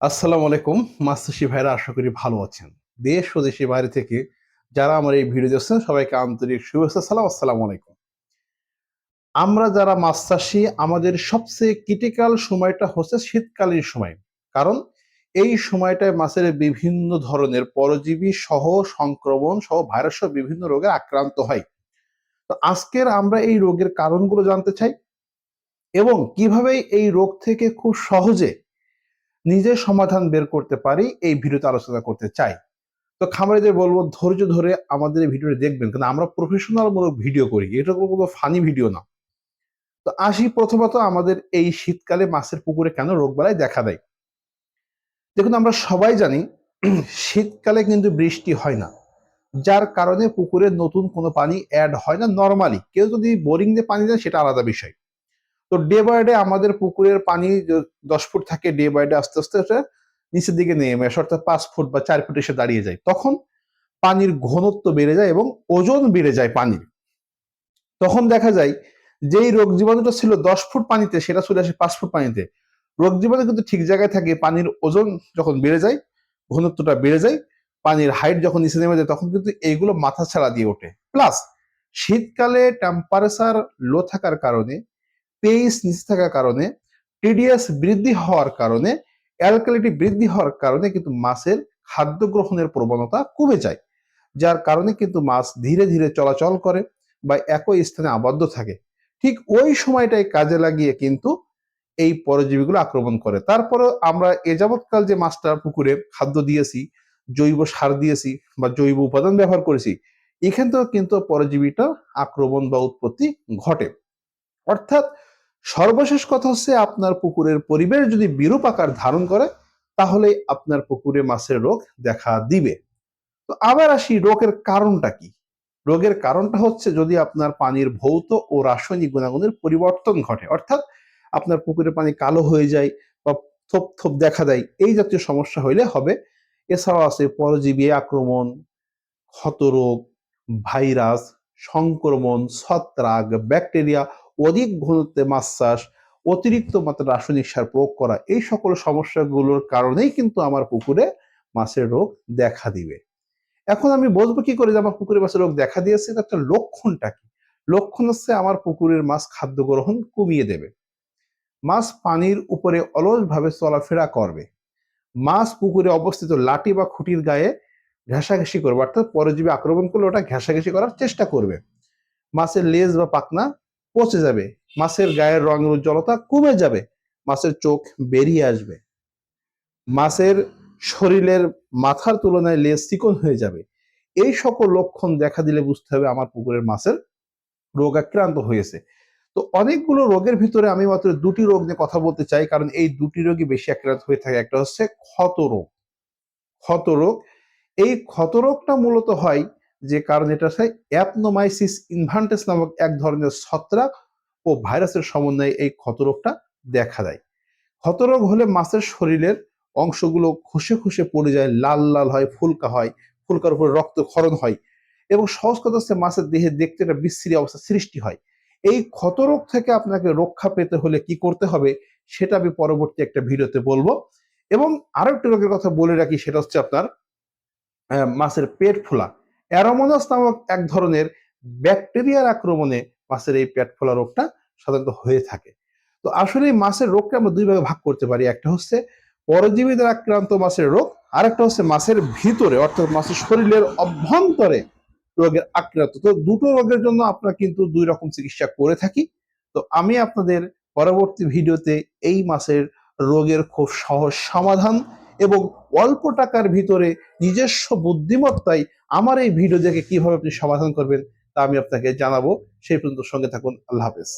আসসালামু আলাইকুম মাস্টারশি ভাইরা, আশা করি ভালো আছেন। দেশ ও দেশের বাইরে থেকে যারা আমার এই ভিডিও দেখছেন সবাইকে আন্তরিক শুভেচ্ছা, সালাম, আসসালামু আলাইকুম। আমরা যারা মাছ চাষি আমাদের সবচেয়ে ক্রিটিক্যাল সময়টা হচ্ছে শীতকালীন সময়। কারণ এই সময়টায় মাছের বিভিন্ন ধরনের পরজীবী সহ সংক্রমণ সহ ভাইরাস বিভিন্ন রোগে আক্রান্ত হয়। তো আজকের আমরা এই রোগের কারণগুলো জানতে চাই এবং কীভাবে এই রোগ থেকে খুব সহজে নিজের সমাধান বের করতে পারি, এই ভিডিওতে আলোচনা করতে চাই। তো খামারিদের বলব, ধৈর্য ধরে আমাদের এই ভিডিওটি দেখবেন, কারণ আমরা প্রফেশনাল মূলক ভিডিও করি। এটা কোনো ফানি ভিডিও না। তো আসি প্রথমত আমাদের এই শীতকালে মাছের পুকুরে কেন রোগবালাই দেখা দেয়? দেখুন, আমরা সবাই জানি শীতকালে কিন্তু বৃষ্টি হয় না। যার কারণে পুকুরে নতুন কোনো পানি অ্যাড হয় না নর্মালি কেউ যদি বোরিং দিয়ে পানি দেয়, সেটা আলাদা বিষয়। তো ডে বাই ডে আমাদের পুকুরের পানি দশ ফুট থাকে ডে বাই ডে আস্তে আস্তে ওটা নিচের দিকে নেমে আসে, অর্থাৎ পাঁচ ফুট বা চার ফুট এসে দাঁড়িয়ে যায়। তখন পানির ঘনত্ব বেড়ে যায় এবং ওজন বেড়ে যায় পানির। তখন দেখা যায় যেই রোগ জীবাণুটা ছিল দশ ফুট পানিতে, সেটা চলে আসে পাঁচ ফুট পানিতে। রোগ জীবাণু কিন্তু ঠিক জায়গায় থাকে, পানির ওজন যখন বেড়ে যায়, ঘনত্বটা বেড়ে যায়, পানির হাইট যখন নিচে নেমে যায়, তখন কিন্তু এইগুলো মাথা ছাড়া দিয়ে ওঠে। প্লাস শীতকালে টেম্পারেচার লো থাকার কারণে পেইস নিচে থাকার কারণে টিডিএস বৃদ্ধি হওয়ার কারণে, অ্যালকালিটি বৃদ্ধি হওয়ার কারণে কিন্তু মাছের খাদ্য গ্রহণের প্রবণতা কমে যায়, যার কারণে কিন্তু মাছ ধীরে ধীরে চলাচল করে বা একই স্থানে আবদ্ধ থাকে। ঠিক ওই সময়টাই কাজে লাগিয়ে কিন্তু এই পরজীবীগুলো আক্রমণ করে। তারপরে আমরা এ যাবৎকাল যে মাছটা পুকুরে খাদ্য দিয়েছি, জৈব সার দিয়েছি বা জৈব উপাদান ব্যবহার করেছি, এখান থেকেও কিন্তু পরজীবীটা আক্রমণ বা উৎপত্তি ঘটে। অর্থাৎ সর্বশেষ কথা হচ্ছে আপনার পুকুরের পরিবেশ যদি বিরূপ আকার ধারণ করে, তাহলে আপনার পুকুরে মাছের রোগ দেখা দিবে। তো আবার আসি রোগের কারণটা কি? রোগের কারণটা হচ্ছে যদি আপনার পানির ভৌত ও রাসায়নিক গুণাগুণের পরিবর্তন ঘটে, অর্থাৎ আপনার পুকুরের পানি কালো হয়ে যায় বা থোপ থোপ দেখা দেয়, এই জাতীয় সমস্যা হইলে হবে। এছাড়াও আছে পরজীবী আক্রমণ, ক্ষতরোগ, ভাইরাস, সংক্রমণ, ছত্রাক, ব্যাকটেরিয়া অধিক ঘনত্বে মাছ চাষ, অতিরিক্ত মাত্রা রাসায়নিক সার প্রয়োগ করা, এই সকল সমস্যাগুলোর কারণেই কিন্তু আমার পুকুরে মাছের রোগ দেখা দিবে। এখন আমি বলব কি করে যে আমার পুকুরে মাছের রোগ দেখা দিয়েছে, তার একটা লক্ষণটা কি? লক্ষণ হচ্ছে আমার পুকুরের মাছ খাদ্য গ্রহণ কমিয়ে দেবে। মাছ পানির উপরে অলসভাবে চলাফেরা করবে। মাছ পুকুরে অবস্থিত লাঠি বা খুঁটির গায়ে ঘেঁষাঘেঁষি করবে, অর্থাৎ পরজীবী আক্রমণ করলে ওটা ঘেঁষাঘেঁষি করার চেষ্টা করবে। মাছের লেজ বা পাখনা পচে যাবে। মাছের গায়ের রঙের উজ্জ্বলতা কমে যাবে। মাছের চোখ বেরিয়ে আসবে। মাছের শরীরের মাথার তুলনায় লেজ চিকন হয়ে যাবে। এই সকল লক্ষণ দেখা দিলে বুঝতে হবে আমার পুকুরের মাছের রোগ আক্রান্ত হয়েছে। তো অনেকগুলো রোগের ভিতরে আমি মাত্র দুটি রোগ নিয়ে কথা বলতে চাই, কারণ এই দুটি রোগই বেশি আক্রান্ত হয়ে থাকে। একটা হচ্ছে ক্ষত রোগ। ক্ষত রোগ। এই ক্ষত রোগটা মূলত হয় যে কারণ এটা হচ্ছে অ্যাপনোমাইসিস ইনভান্টেস নামক এক ধরনের ছত্রাক ও ভাইরাসের সমন্বয়ে এই ক্ষতরোগটা দেখা দেয়। ক্ষতরোগ হলে মাছের শরীরের অংশগুলো খুশে খুশে পড়ে যায়, লাল লাল হয়, ফুলকা হয়, ফুলকার উপরে রক্ত ক্ষরণ হয় এবং সহজ কথা হচ্ছে মাছের দেহে দেখতে একটা বিশ্রী অবস্থা সৃষ্টি হয়। এই ক্ষতরোগ থেকে আপনাকে রক্ষা পেতে হলে কি করতে হবে সেটা আমি পরবর্তী একটা ভিডিওতে বলব। এবং আরও একটা রোগের কথা বলে রাখি, সেটা হচ্ছে আপনার মাছের পেট ফোলা। অ্যারোমোনাস নামক এক ধরনের ব্যাকটেরিয়ার আক্রমণে মাছের এই পেট ফোলা রোগটা সাধারণত হয়ে থাকে। তো আসলে এই মাছের রোগকে আমরা দুই ভাগে ভাগ করতে পারি। একটা হচ্ছে পরজীবী দ্বারা আক্রান্ত মাছের রোগ আর একটা হচ্ছে মাছের ভিতরে, অর্থাৎ মাছের শরীরের অভ্যন্তরে রোগের আক্রান্ত। তো দুটো রোগের জন্য আমরা কিন্তু দুই রকম চিকিৎসা করে থাকি। তো আমি আপনাদের পরবর্তী ভিডিওতে এই মাছের রোগের খুব সহজ সমাধান এবং অল্প টাকার ভিতরে নিজস্ব বুদ্ধিমত্তায় আমার এই ভিডিও দেখে কীভাবে আপনি সমাধান করবেন তা আমি আপনাকে জানাব। সেই পর্যন্ত সঙ্গে থাকুন। আল্লাহ হাফেজ।